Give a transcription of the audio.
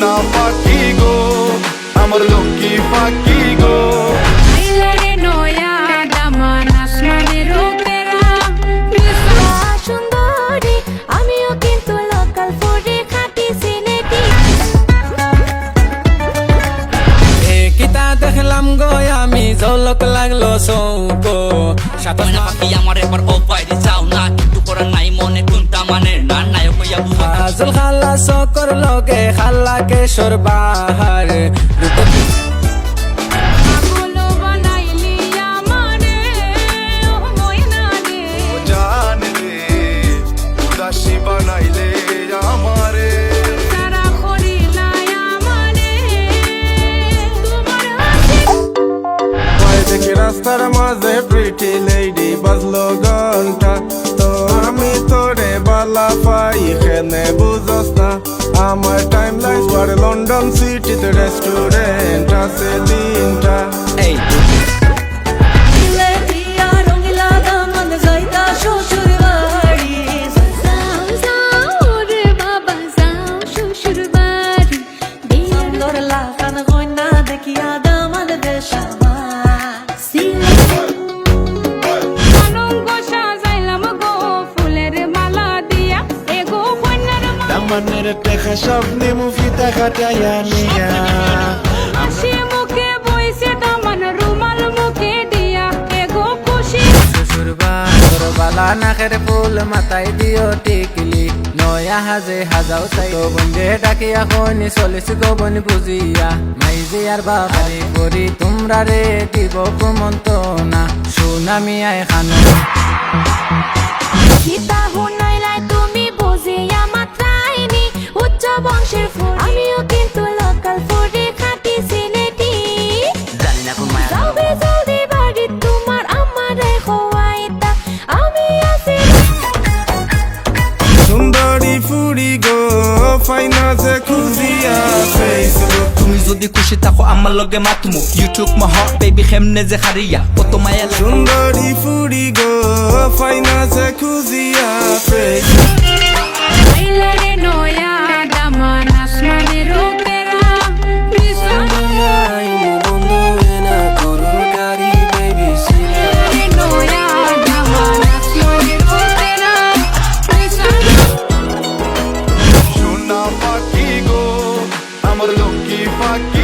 সোনা পাখি গো আমার লক্ষ্মী পাখি গো। কিতা দেখলাম গো আমি ঝলক লাগল সৌকো পাখি আমার এবার ও বাইরে যাও না কিন্তু করার নাই মনে কোনটা মানে না আজল খালা সকর লগে খালা কেশর বাহার। রাস্তার মাঝে প্রিটি লেডি বাজলো ঘণ্টা তো আমি তোরে বালা এখানে খেনে বুঝস না। আমার টাইম লাইন লন্ডন সিটিতে রেস্টুরেন্ট দামানের টেকা সব নিমু ফিতা কাটাইয়া নিয়া হাসি মুখে বইছে দামান রুমাল মুখে দিয়া। এগো খুশি। বালা নাকের ফুল মাথায় দিও টিকলি। নয়া হাজে হাজাও চাই। বন্ধে ডাকিয়া খনি চলিস গোবন বুঝিয়া। মাইজি আর বাবারি করি তোমরা রে দিব কুমন্তনা সুনামি আয় খানো। ফাইনাসে খুঁজিয়া ফেসবুক তুমি যদি খুশি থাকো আমার লগে মাতমু। ইউটিউব মহ বেবি হেমনে যে হারিয়া কত মায়া সুন্দরী ফুরি গো ফাইনাসে খুঁজিয়া সোনা পাখি গো আমার লক্ষ্মী পাখি